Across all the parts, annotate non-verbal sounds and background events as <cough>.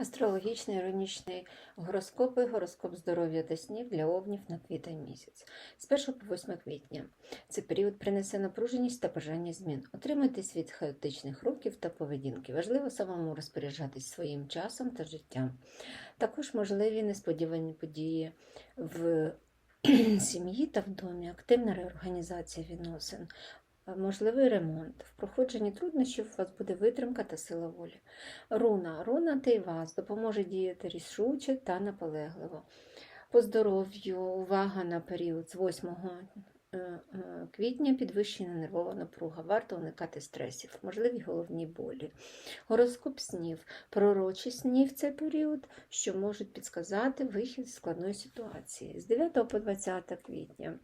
Астрологічний іронічний гороскопи, гороскоп здоров'я та снів для овнів на квітень місяць. З 1 по 8 квітня. Цей період принесе напруженість та бажання змін. Утримайтесь від хаотичних рухів та поведінки. Важливо самому розпоряджатись своїм часом та життям. Також можливі несподівані події в <clears throat> сім'ї та в домі, активна реорганізація відносин. Можливий ремонт. В проходженні труднощів у вас буде витримка та сила волі. Руна. Руна Тейвас допоможе діяти рішуче та наполегливо. По здоров'ю увага на період з 8 е, е, квітня підвищена нервова напруга. Варто уникати стресів, можливі головні болі. Гороскоп снів. Пророчі снів в цей період, що можуть підсказати вихід з складної ситуації. З 9 по 20 квітня.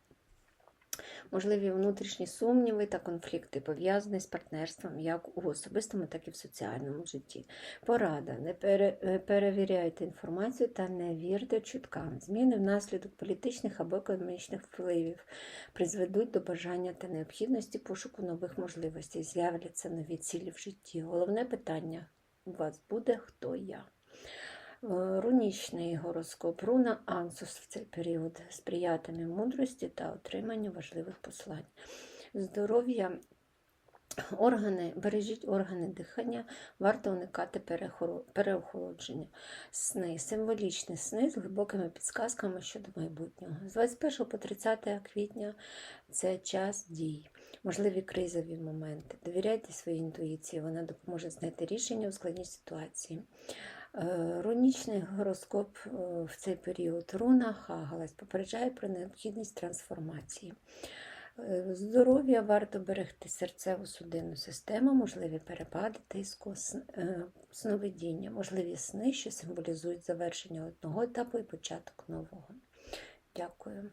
Можливі внутрішні сумніви та конфлікти пов'язані з партнерством як у особистому, так і в соціальному житті. Порада. Не е, перевіряйте інформацію та не вірте чуткам. Зміни внаслідок політичних або економічних впливів призведуть до бажання та необхідності пошуку нових можливостей. З'являться нові цілі в житті. Головне питання у вас буде хто я. Е, Рунічний гороскоп, руна Ансус в цей період сприятиме мудрості та отриманню важливих послань. Здоров'я, органи, бережіть органи дихання, варто уникати переохолодження. Сни, символічні сни з глибокими підсказками щодо майбутнього. З 21 по 30 квітня це час дій. Можливі кризові моменти. Довіряйте своїй інтуїції, вона допоможе знайти рішення у складній ситуації. Е, Рунічний гороскоп е, в цей період руна Хагалась попереджає про необхідність трансформації. Е, Здоров'я варто берегти серцеву судинну систему, можливі перепади тиску, сн- сновидіння, можливі сни, що символізують завершення одного етапу і початок нового. Дякую.